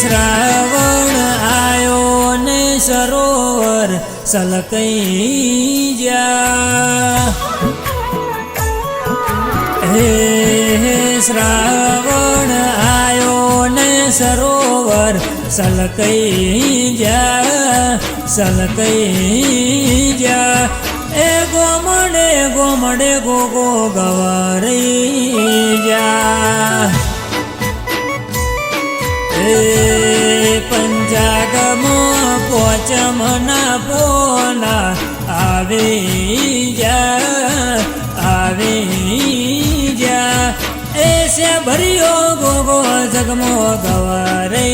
શ્રાવણ આયો ને સરોવર સલકઈ જા હે શ્રાવણ આયો ને સરોવર સલકઈ જા સલકઈ જા એ ગોમડે ગોમડે ગો ગો ગવારઈ પોચમના પોના આવે જા આવે જા. એ સે ભર્યો ગોગો જગમો ગવારે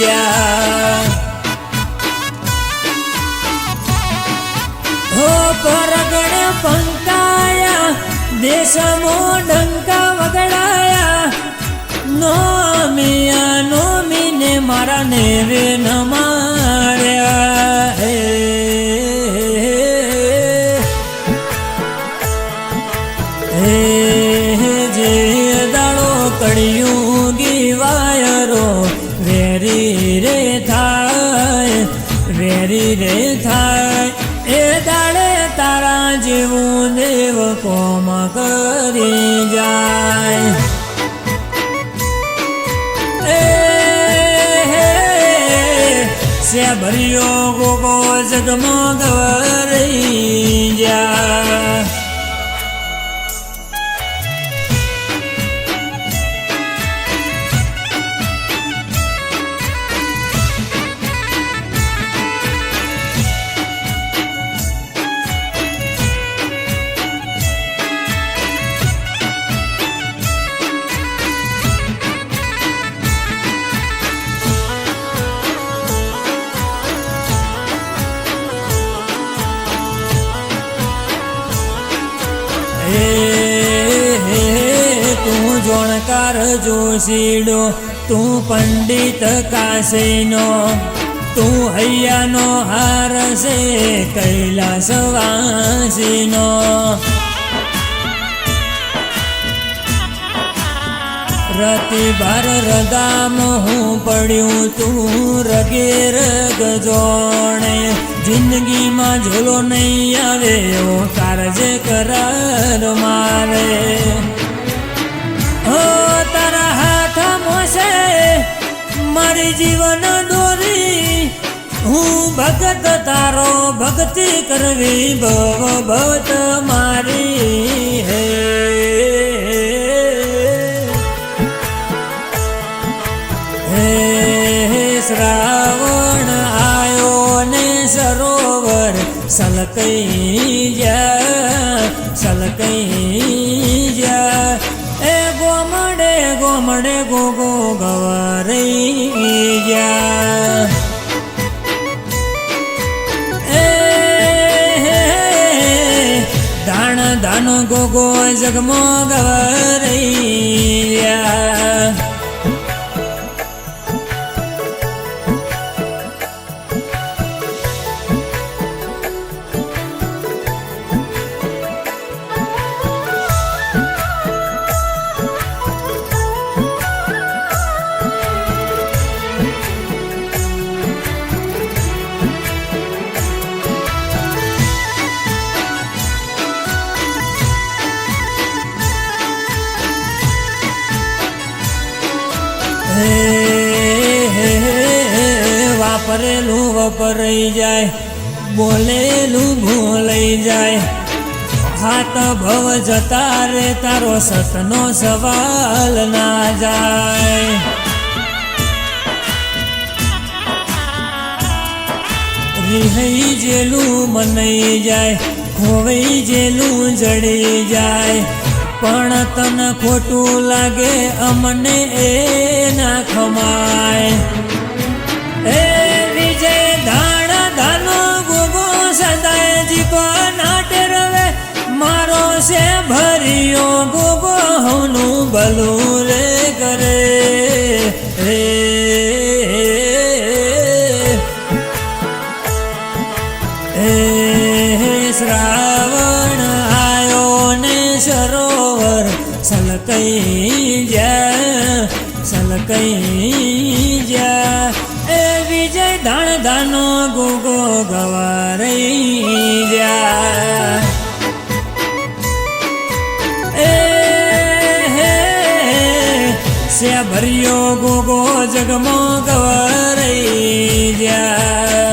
જા. હો પરગણ પંકાયા, દેશમો ડંકા વગડાયા. નોમિયા નોમીને મારા નેવે ન જે દાડો કડિયું ગીવાયરો વેરી રે થાય, વેરી રે થાય. એ દાડે તારા જેવું દેવ કોમ કરી જાય. સે ભર્યો ગોગો જગમો વરી જા જોણકાર જોશીડો તું પંડિત કાશીનો, તું હૈયાનો હાર છે કૈલાસવાસીનો. રતિ બાર રગામ હું પડ્યું તું રગે રગ જોણે જિંદગીમાં ઝોલો નહીં આવે એવો કારજે કરાર મારે. મારી જીવન દોરી. હું ભગત, તારો ભક્તિ કરવી ભવ, ભવત મારી હે. હે શ્રાવણ, આયો ને સરોવર, સલકઈ જા સલકઈ જા. એ ગોમડે ગોમડે ગોગો ગવારઈ દાન ગોગો જગમો ગવારઈ વાપરેલું વપરાઈ જાય, બોલેલું ભૂલાઈ જાય. હાથ ભવ જતા રે, તારો સતનો સવાલ ના જાય. રિહઈ જેલું મનાઈ જાય, ખોવાઈ જેલું જડી જાય. પણ તને ખોટું લાગે અમને એ ના ખમાય. એ વિજય ધાણ, ધાનો, ગોગો સદાય જીકો નાટે રવે. મારો છે ભર્યો ગોગો હોનું ભલું રે કરે. હે શ્રાવણ સલકઈ જા સલકઈ જા એ વિજય ધાણ ધાનો ગોગો ગવારઈ જા એ સે ભર્યો ગોગો જગમો ગવારઈ જા